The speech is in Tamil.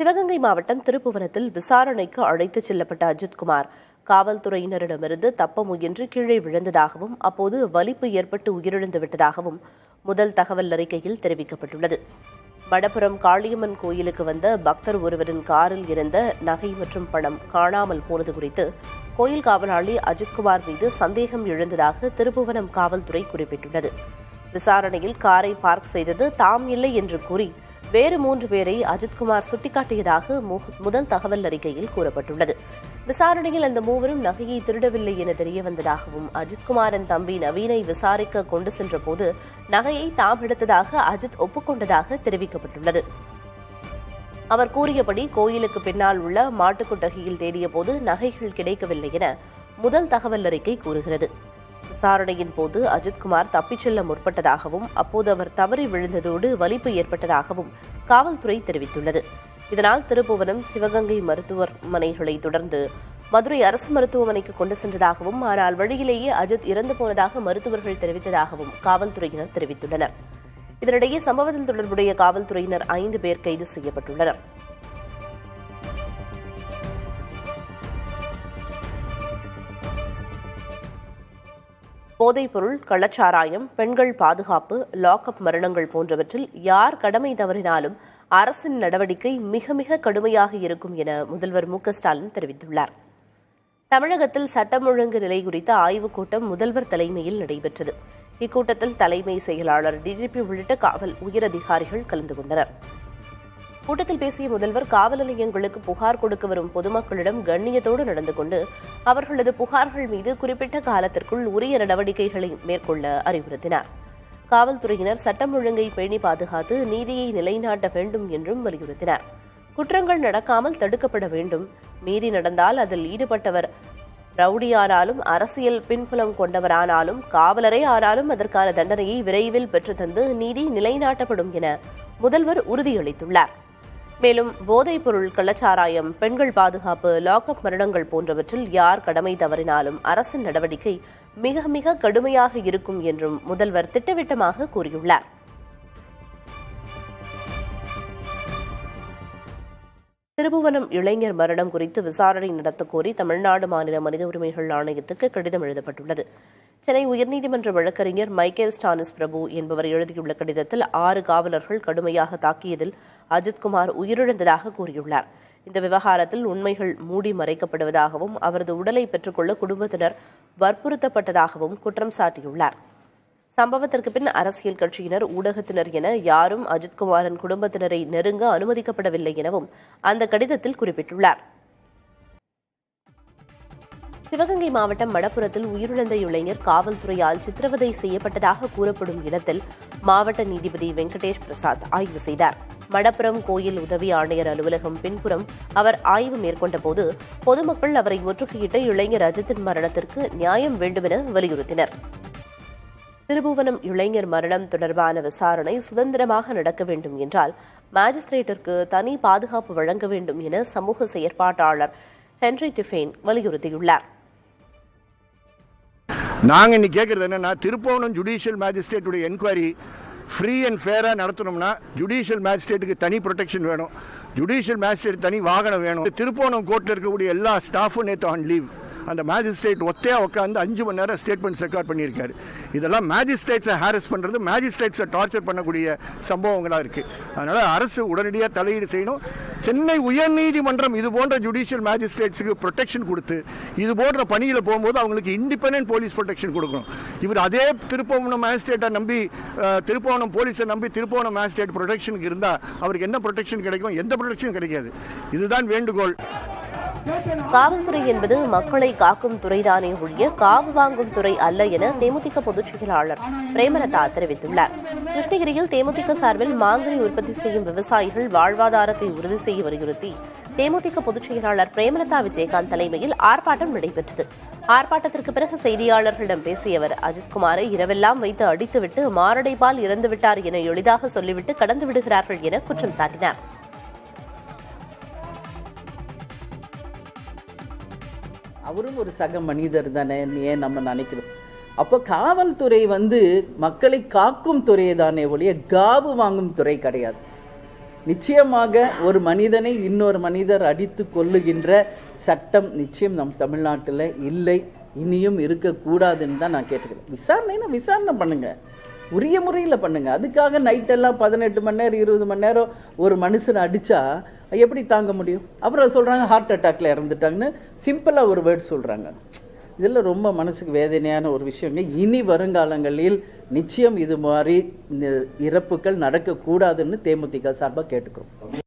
சிவகங்கை மாவட்டம் திருப்புவனத்தில் விசாரணைக்கு அழைத்துச் செல்லப்பட்ட அஜித்குமார். காவல்துறையினரிடமிருந்து தப்ப முயன்று கீழே விழுந்ததாகவும் அப்போது வலிப்பு ஏற்பட்டு உயிரிழந்து விட்டதாகவும் முதல் தகவல் அறிக்கையில் தெரிவிக்கப்பட்டுள்ளது. வடபுறம் காளியம்மன் கோயிலுக்கு வந்த பக்தர் ஒருவரின் காரில் இருந்த நகை மற்றும் பணம் காணாமல் போனது குறித்து கோயில் காவலாளி அஜித்குமார் மீது சந்தேகம் எழுந்ததாக திருப்புவனம் காவல்துறை குறிப்பிட்டுள்ளது. விசாரணையில் காரை பார்க் செய்தது தாம் இல்லை என்று கூறி வேறு மூன்று பேரை அஜித்குமார் சுட்டிக்காட்டியதாக முதல் தகவல் அறிக்கையில் கூறப்பட்டுள்ளது. விசாரணையில் அந்த மூவரும் நகையை திருடவில்லை என தெரியவந்ததாகவும் அஜித்குமாரின் தம்பி நவீனை விசாரிக்க கொண்டு சென்றபோது நகையை தாம் எடுத்ததாக அஜித் ஒப்புக்கொண்டதாக தெரிவிக்கப்பட்டுள்ளது. அவர் கூறியபடி கோயிலுக்கு பின்னால் உள்ள மாட்டுக்குட்டகையில் தேடியபோது நகைகள் கிடைக்கவில்லை என முதல் தகவல் அறிக்கை கூறுகிறது. விசாரணையின் போது அஜித்குமார் தப்பிச் செல்ல முற்பட்டதாகவும் அப்போது அவர் தவறி விழுந்ததோடு வலிப்பு ஏற்பட்டதாகவும் காவல்துறை தெரிவித்துள்ளது. இதனால் திருப்புவனம் சிவகங்கை மருத்துவமனைகளை தொடர்ந்து மதுரை அரசு மருத்துவமனைக்கு கொண்டு சென்றதாகவும் ஆனால் வழியிலேயே அஜித் இறந்து போனதாக மருத்துவர்கள் தெரிவித்ததாகவும் காவல்துறையினர் தெரிவித்துள்ளனர். இதனிடையே சம்பவத்தில் தொடர்புடைய காவல்துறையினர் ஐந்து பேர் கைது செய்யப்பட்டுள்ளனர். போதைப்பொருள் கள்ளச்சாராயம் பெண்கள் பாதுகாப்பு லாக்அப் மரணங்கள் போன்றவற்றில் யார் கடமை தவறினாலும் அரசின் நடவடிக்கை மிக மிக கடுமையாக இருக்கும் என முதல்வர் மு ஸ்டாலின் தெரிவித்துள்ளார். தமிழகத்தில் சட்டம் ஒழுங்கு நிலை குறித்த ஆய்வுக் கூட்டம் முதல்வர் தலைமையில் நடைபெற்றது. இக்கூட்டத்தில் தலைமை செயலாளர் டிஜிபி உள்ளிட்ட காவல் உயரதிகாரிகள் கலந்து கொண்டனர். கூட்டத்தில் பேசிய முதல்வர் காவல் நிலையங்களுக்கு புகார் கொடுக்க வரும் பொதுமக்களிடம் கண்ணியத்தோடு நடந்து கொண்டு அவர்களது புகார்கள் மீது குறிப்பிட்ட காலத்திற்குள் உரிய நடவடிக்கைகளை மேற்கொள்ள அறிவுறுத்தினார். காவல்துறையினர் சட்டம் ஒழுங்கை பேணி பாதுகாத்து நீதியை நிலைநாட்ட வேண்டும் என்றும் வலியுறுத்தினார். குற்றங்கள் நடக்காமல் தடுக்கப்பட வேண்டும். மீறி நடந்தால் அதில் ஈடுபட்டவர் ரவுடியானாலும் அரசியல் பின்புலம் கொண்டவரானாலும் காவலரே ஆனாலும் அதற்கான தண்டனையை விரைவில் பெற்றுத்தந்து நீதி நிலைநாட்டப்படும் என முதல்வர் உறுதியளித்துள்ளார். மேலும் போதைப் பொருள் கள்ளச்சாராயம் பெண்கள் பாதுகாப்பு லாக்அப் மரணங்கள் போன்றவற்றில் யார் கடமை தவறினாலும் அரசின் நடவடிக்கை மிக மிக கடுமையாக இருக்கும் என்றும் முதல்வர் திட்டவட்டமாக கூறியுள்ளார். திருபுவனம் இளைஞர் மரணம் குறித்து விசாரணை நடத்தக்கோரி தமிழ்நாடு மாநில மனித உரிமைகள் ஆணையத்துக்கு கடிதம் எழுதப்பட்டுள்ளது. சென்னை உயர்நீதிமன்ற வழக்கறிஞர் மைக்கேல் ஸ்டானிஸ் பிரபு என்பவர் எழுதியுள்ள கடிதத்தில் ஆறு காவலர்கள் கடுமையாக தாக்கியதில் அஜித்குமார் உயிரிழந்ததாக கூறியுள்ளார். இந்த விவகாரத்தில் உண்மைகள் மூடி மறைக்கப்படுவதாகவும் அவரது உடலை பெற்றுக்கொள்ள குடும்பத்தினர் வற்புறுத்தப்பட்டதாகவும் குற்றம் சாட்டியுள்ளார். சம்பவத்திற்கு பின் அரசியல் கட்சியினர் ஊடகத்தினர் என யாரும் அஜித்குமாரின் குடும்பத்தினரை நெருங்க அனுமதிக்கப்படவில்லை எனவும் அந்த கடிதத்தில் குறிப்பிட்டுள்ளார். சிவகங்கை மாவட்டம் மடப்புரத்தில் உயிரிழந்த இளைஞர் காவல்துறையால் சித்திரவதை செய்யப்பட்டதாக கூறப்படும் இடத்தில் மாவட்ட நீதிபதி வெங்கடேஷ் பிரசாத் ஆய்வு செய்தார். மடப்புரம் கோயில் உதவி ஆணையர் அலுவலகம் பின்புறம் அவர் ஆய்வு மேற்கொண்டபோது பொதுமக்கள் அவரை முற்றுகையிட்ட இளைஞர் அஜித்தின் மரணத்திற்கு நியாயம் வேண்டுமென வலியுறுத்தினர். திருபுவனம் இளைஞர் மரணம் தொடர்பான விசாரணை சுதந்திரமாக நடக்க வேண்டும் என்றால் மாஜிஸ்திரேட்டிற்கு தனி பாதுகாப்பு வழங்க வேண்டும் என சமூக செயற்பாட்டாளர் ஹென்ரி டிஃபேன் வலியுறுத்தியுள்ளார். நாங்கள் இன்னைக்கு கேட்குறது என்னன்னா திருப்போணம் ஜுடிஷியல் மேஜிஸ்ட்ரேட்டுடைய என்கொயரி ஃப்ரீ அண்ட் ஃபேராக நடத்தணும்னா ஜுடிஷியல் மேஜிஸ்ட்ரேட்டுக்கு தனி ப்ரொடெக்ஷன் வேணும். ஜுடிஷியல் மேஜிஸ்ட்ரேட் தனி வாகனம் வேணும். திருப்போணம் கோர்ட்டில் இருக்கக்கூடிய எல்லா ஸ்டாஃபும் நேற்று ஆன் லீவ் அந்த மேஜிஸ்ட்ரேட் ஒத்தையாக உட்காந்து அஞ்சு மணி நேரம் ஸ்டேட்மெண்ட்ஸ் ரெக்கார்ட் பண்ணியிருக்காரு. இதெல்லாம் மேஜிஸ்ட்ரேட்ஸை ஹாரஸ் பண்ணுறது மேஜிஸ்ட்ரேட்ஸை டார்ச்சர் பண்ணக்கூடிய சம்பவங்களாக இருக்குது அதனால் அரசு உடனடியாக தலையீடு செய்யணும். சென்னை உயர்நீதிமன்றம் இது போன்ற ஜுடிஷியல் மேஜிஸ்ட்ரேட்ஸுக்கு ப்ரொடெக்ஷன் கொடுத்து இது போன்ற பணியில் போகும்போது அவங்களுக்கு இண்டிபெண்டன்ட் போலீஸ் ப்ரொடெக்ஷன் கொடுக்கணும். இவர் அதே திருப்பவனம் மேஜிஸ்ட்ரேட்டை நம்பி திருப்பவனம் போலீஸை நம்பி திருப்பவனம் மேஜிஸ்ட்ரேட் ப்ரொடெக்ஷனுக்கு இருந்தால் அவருக்கு என்ன ப்ரொடெக்ஷன் கிடைக்கும்? எந்த ப்ரொடெக்ஷன் கிடைக்காது. இதுதான் வேண்டுகோள். காவல்துறை என்பது மக்களை காக்கும் துறைதானே ஒழிய காவு வாங்கும் துறை அல்ல என தேமுதிக பொதுச் செயலாளர் பிரேமலதா தெரிவித்துள்ளார். கிருஷ்ணகிரியில் தேமுதிக சார்பில் மாங்கனி உற்பத்தி செய்யும் விவசாயிகள் வாழ்வாதாரத்தை உறுதி செய்ய வலியுறுத்தி தேமுதிக பொதுச் செயலாளர் பிரேமலதா விஜயகாந்த் தலைமையில் ஆர்ப்பாட்டம் நடைபெற்றது. ஆர்ப்பாட்டத்திற்கு பிறகு செய்தியாளர்களிடம் பேசிய அவர் அஜித்குமாரை இரவெல்லாம் வைத்து அடித்துவிட்டு மாரடைப்பால் இறந்துவிட்டார் என எளிதாக சொல்லிவிட்டு கடந்து விடுகிறார்கள் என குற்றம் சாட்டினார். அவரும் ஒரு சக மனிதர் தானே ஏன் நம்ம நினைக்கிறோம்? அப்போ காவல்துறை வந்து மக்களை காக்கும் துறையை தானே ஒழிய காவு வாங்கும் துறை கிடையாது. நிச்சயமாக ஒரு மனிதனை இன்னொரு மனிதர் அடித்து கொள்ளுகின்ற சட்டம் நிச்சயம் நம் தமிழ்நாட்டில் இல்லை இனியும் இருக்கக்கூடாதுன்னு தான் நான் கேட்டுக்கிறேன். விசாரணைனா விசாரணை பண்ணுங்க. உரிய முறையில் பண்ணுங்க. அதுக்காக நைட்டெல்லாம் பதினெட்டு மணி நேரம் இருபது மணி நேரம் ஒரு மனுஷனை அடித்தா எப்படி தாங்க முடியும்? அப்புறம் சொல்றாங்க ஹார்ட் அட்டாக்ல இறந்துட்டாங்கன்னு சிம்பிளா ஒரு வேர்ட் சொல்றாங்க. இதில் ரொம்ப மனசுக்கு வேதனையான ஒரு விஷயங்க. இனி வருங்காலங்களில் நிச்சயம் இது மாதிரி இறப்புகள் நடக்கக்கூடாதுன்னு தேமுதிக சார்பாக கேட்டுக்கிறோம்.